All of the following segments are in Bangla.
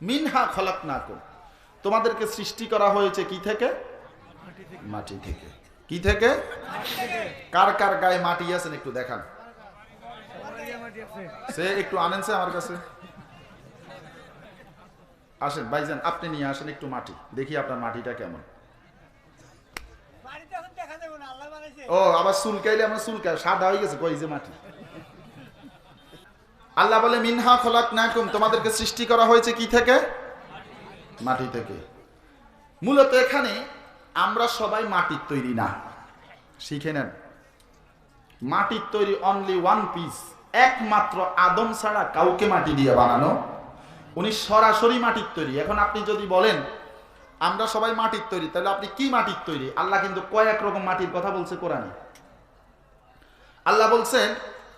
মিনহা খলাক না তোমাদেরকে সৃষ্টি করা হয়েছে কি থেকে? মাটি থেকে। কি থেকে? কার কার গায়ে মাটি আছেন একটু দেখান। সে একটু আনেন সে আমার কাছে। আসেন ভাইজান আপনি নিয়ে আসেন একটু মাটি। দেখি আপনার মাটিটা কেমন। ও আবার চুলকাইলে আমার চুলকায় সাদা হয়ে গেছে কই যে মাটি। আল্লাহ বলে, মিনহা খোলাক নাকুম তোমাদেরকে সৃষ্টি করা হয়েছে কি থেকে? মাটি থেকে। মূলত এখানে আমরা সবাই মাটির তৈরি না। শিখে নেন। মাটির তৈরি অনলি ওয়ান পিস একমাত্র আদম ছাড়া কাউকে মাটি দিয়ে বানানো। উনি সরাসরি মাটির তৈরি। এখন আপনি যদি বলেন, আমরা সবাই মাটির তৈরি, তাহলে আপনি কি মাটির তৈরি? আল্লাহ কিন্তু কয়েক রকম মাটির কথা বলছে কোরআনে। আল্লাহ বলছেন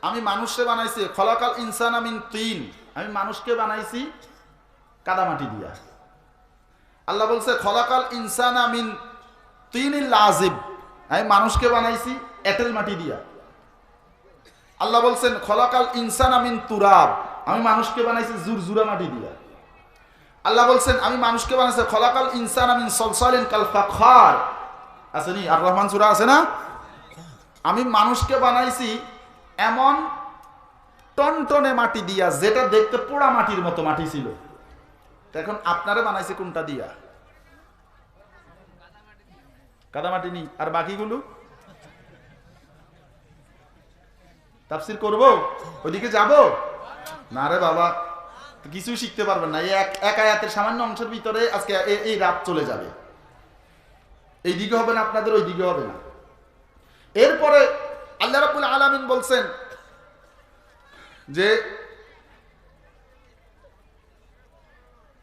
আমি মানুষকে বানাইছি, খলাকাল ইনসান আমিন তিন। আমি মানুষকে বানাইছি কাদামাটি দিয়া। আল্লাহ বলছে, খলাকাল ইনসান আমিন তিন লাজিব। আমি মানুষকে বানাইছি এটেল মাটি দিয়া। আল্লাহ বলছেন, খলাকাল ইনসান আমিন তুরাব। আমি মানুষকে বানাইছি জুরজুরা মাটি দিয়া। আল্লাহ বলছেন, আমি মানুষকে বানাইছি খলাকাল ইনসান আমিন সলসালিন কাল ফাখার। আছে নি? আর রহমান সুরা আছে না? আমি মানুষকে বানাইছি এমন টনটনে মাটি দিয়া যেটা দেখতে পোড়া মাটির মতো মাটি ছিল। এখন আপনারা বানাইছে কোনটা দিয়া? কাদামাটি নি আর বাকিগুলো? তাফসির করব? ওইদিকে যাব? না রে বাবা কিছু শিখতে পারবেন না। এক এক আয়াতের সামান্য অংশের ভিতরে আজকে এই রাত চলে যাবে। এই দিকে হবে না, আপনাদের ওই দিকে হবে না। এরপরে আল্লাহ রাব্বুল আলামিন বলছেন যে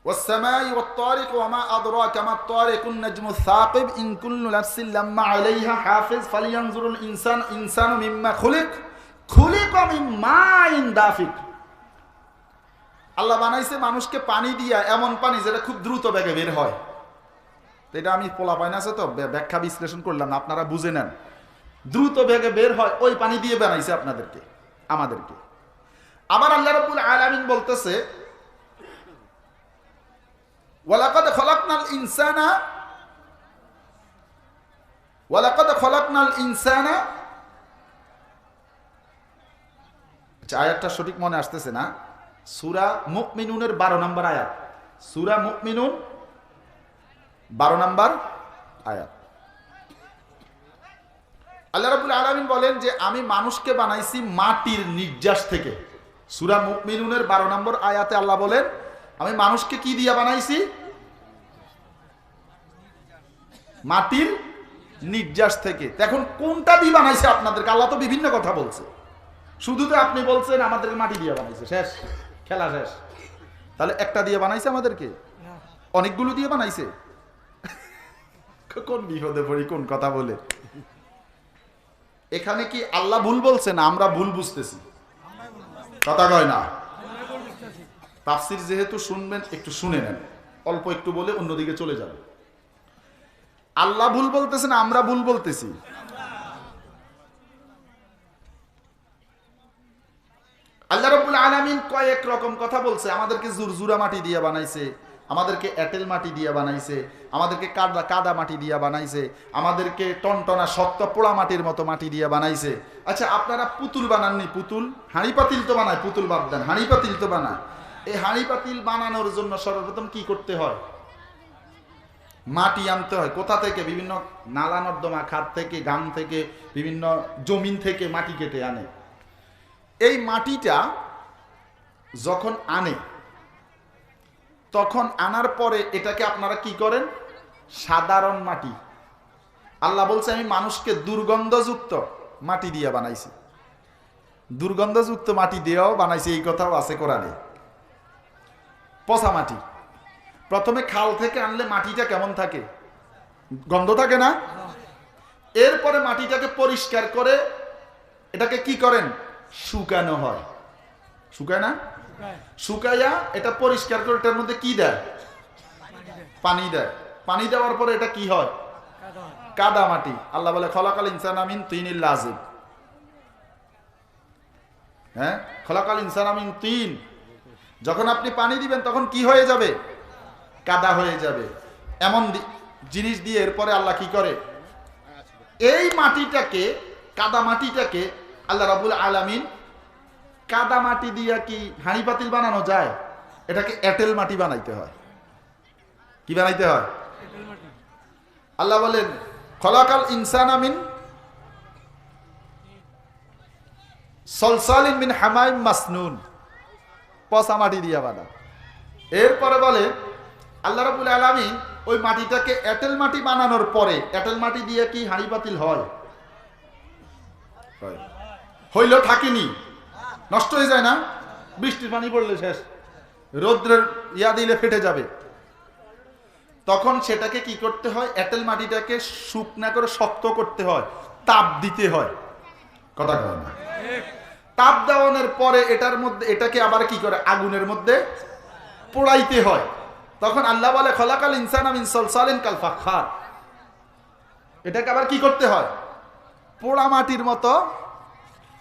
والسماء والطارق وما أدراك ما الطارق النجم الثاقب إن كل نفس لما عليها حافظ فلينظر الإنسان إنسان مما خلق خلق من ماء دافق আল্লাহ বানাইছে মানুষকে পানি দিয়া এমন পানি যেটা খুব দ্রুত বেগে বের হয় তো এটা আমি পোলা পাইন আছে তো ব্য- ব্যাখ্যা বিশ্লেষণ করলাম না আপনারা বুঝে নেন দ্রুত বেগে বের হয়, ওই পানি দিয়ে বানাইছে আপনাদেরকে, আমাদেরকে। আবার আল্লাহ রাব্বুল আলামিন বলতেছে, ওয়ালাকাদ খলাকনাল ইনসানা, ওয়ালাকাদ খলাকনাল ইনসানা আচ্ছা আয়াতটা সঠিক মনে আসতেছে না। সূরা মুমিনুনের 12 নম্বর আয়াত। সূরা মুমিনুন 12 নম্বর আয়াত। আল্লাহ রাবুল আলমিন বলেন যে, আমি মানুষকে বানাইছি মাটির নির্যাস থেকে। সুরা মুকমিনুনের বারো নম্বর আয়াতে আল্লাহ বলেন, আমি মানুষকে কি দিয়া বানাইছি? মাটির নির্যাস থেকে। এখন কোনটা দিয়ে বানাইছে আপনাদেরকে? আল্লাহ তো বিভিন্ন কথা বলছে। শুধু তো আপনি বলছেন, আমাদেরকে মাটি দিয়ে বানাইছে। শেষ, খেলা শেষ। তাহলে একটা দিয়ে বানাইছে আমাদেরকে? অনেকগুলো দিয়ে বানাইছে? কোন বিপদে পড়ি, কোন কথা বলে? এখানে কি আল্লাহ ভুল বলছে না? আমরা ভুল বুঝতেছি। কথা কয় না? তাফসির যেহেতু শুনবেন, একটু শুনে নেন। অল্প একটু বলে অন্যদিকে চলে যাবে। আল্লাহ ভুল বলতেছে না, আমরা ভুল বলতেছি। আল্লাহ রব্বুল আলামিন কয়েক রকম কথা বলছে। আমাদেরকে জুরজুরা মাটি দিয়ে বানাইছে। আমাদেরকে এঁটেল মাটি দিয়ে বানাইছে, আমাদেরকে কাদা কাদা মাটি দিয়ে বানাইছে, আমাদেরকে টনটনা শক্ত পোড়া মাটির মতো মাটি দিয়ে বানাইছে। আচ্ছা আপনারা পুতুল বানাননি? পুতুল? হাঁড়ি পাতিল তো বানায়, পুতুল বাদ দেন। হাঁড়ি পাতিল তো বানায়। এই হাঁড়ি পাতিল বানানোর জন্য সর্বপ্রথম কি করতে হয়? মাটি আনতে হয়। কোথা থেকে? বিভিন্ন নালা নর্দমা খাত থেকে গান থেকে, বিভিন্ন জমিন থেকে মাটি কেটে আনে। এই মাটিটা যখন আনে তখন আনার পরে এটাকে আপনারা কি করেন? সাধারণ মাটি। আল্লাহ বলছে, আমি মানুষকে দুর্গন্ধযুক্ত মাটি দিয়ে বানাইছি। দুর্গন্ধযুক্ত মাটি দিয়েও বানাইছি, এই কথাও আছে কোরআনে। পচা মাটি। প্রথমে খাল থেকে আনলে মাটিটা কেমন থাকে? গন্ধ থাকে না? এরপরে মাটিটাকে পরিষ্কার করে এটাকে কি করেন? শুকানো হয়। শুকায় না? শুকাইয়া এটা পরিষ্কার করে এটার মধ্যে কি দেয়? পানি দেয়। পানি দেওয়ার পরে এটা কি হয়? কাদা মাটি। আল্লাহ বলে, খলাকাল ইনসান আমিন লাজিব। হ্যাঁ? খলাকাল ইনসান আমিন তিন। যখন আপনি পানি দিবেন, তখন কি হয়ে যাবে? কাদা হয়ে যাবে। এমন জিনিস দিয়ে এরপরে আল্লাহ কি করে? এই মাটিটাকে, কাদা মাটিটাকে আল্লাহ রাবুল আলামিন কাদা মাটি দিয়া কি হাঁড়ি পাতিল বানানো যায়? এটাকে এঁটেল মাটি বানাইতে হয়। কি বানাইতে হয়? আল্লাহ বলেন, খলাকাল ইনসান আমিন সলসালিন মিন হামাইম মাসনুন। পচা মাটি দিয়া বানা এরপরে বলে, আল্লাহ রাবুল আলামিন ওই মাটিটাকে এঁটেল মাটি বানানোর পরে এঁটেল মাটি দিয়ে কি হাঁড়ি হয়? হয়। হইল থাকিনি। নষ্ট হয়ে যায় না? বৃষ্টির পানি পড়লে শেষ। রৌদ্রের ইয়া দিলে ফেটে যাবে। তখন সেটাকে কি করতে হয়? এঁটেল মাটিটাকে শুকনা করে শক্ত করতে হয়। তাপ দিতে হয়। কথা কয় না। তাপ দেওয়ানোর পরে এটার মধ্যে, এটাকে আবার কি করে? আগুনের মধ্যে পোড়াইতে হয়। তখন আল্লাহ বলে, খলাকাল ইনসান আমিন সলসালিন কাল ফাখার এটাকে আবার কি করতে হয়? পোড়া মাটির মতো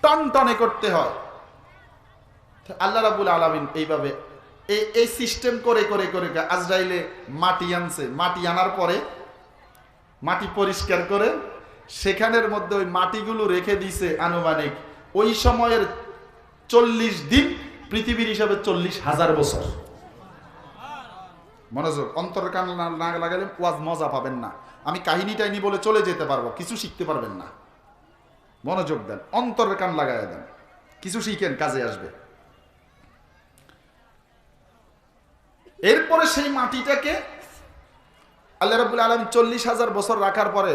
টনটনে করতে হয়। আল্লাহ রাবুল আলামিন এইভাবে এই সিস্টেম করে করে করে আজরাইলে মাটি আনছে। মাটি আনার পরে মাটি পরিষ্কার করে সেখানের মধ্যে ওই মাটিগুলো রেখে দিছে আনুমানিক ওই সময়ের চল্লিশ দিন, পৃথিবীর হিসাবে চল্লিশ হাজার বছর। মনোযোগ, অন্তর কান না না লাগালে ওয়াজ মজা পাবেন না। আমি কাহিনী টাইনি বলে চলে যেতে পারব, কিছু শিখতে পারবেন না। মনোযোগ দেন অন্তরের কান লাগাই দেন। কিছু শিখেন, কাজে আসবে। এরপরে সেই মাটিটাকে আল্লাহ রাবুল আলম চল্লিশ হাজার বছর রাখার পরে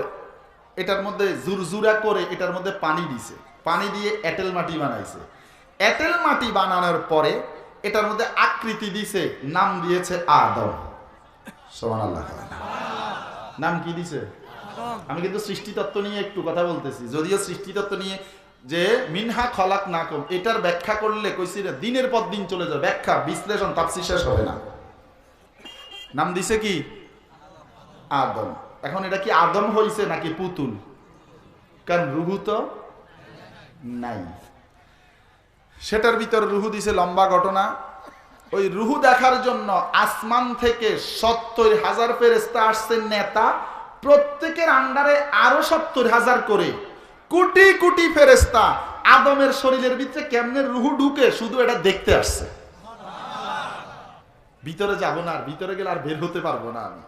এটার মধ্যে জুরজুরা করে এটার মধ্যে পানি দিছে। পানি দিয়ে এঁটেল মাটি বানাইছে। এঁটেল মাটি বানানোর পরে এটার মধ্যে আকৃতি দিছে, নাম দিয়েছে আদম। নাম কি দিছে? আমি কিন্তু সৃষ্টি তত্ত্ব নিয়ে একটু কথা বলতেছি। যদিও সৃষ্টি তত্ত্ব নিয়ে যে মিনহা খলাক না কম এটার ব্যাখ্যা করলে কইছি না দিনের পর দিন চলে যাবে। ব্যাখ্যা, বিশ্লেষণ, তাপসি শেষ হবে না। নাম দিছে কি? আদম। এখন এটা কি আদম হইছে নাকি পুতুল? কারণ রুহু তো নাই। সেটার ভিতর রুহু দিছে লম্বা ঘটনা। ওই রুহু দেখার জন্য আসমান থেকে সত্তর হাজার ফেরেস্তা আসছে নেতা। প্রত্যেকের আন্ডারে আরও সত্তর হাজার করে। কোটি কোটি ফেরেস্তা আদমের শরীরের ভিতরে কেমনে রুহু ঢুকে? শুধু এটা দেখতে আসছে। ভিতরে যাব না আর ভিতরে গেলে আর বের হতে পারব না আমি।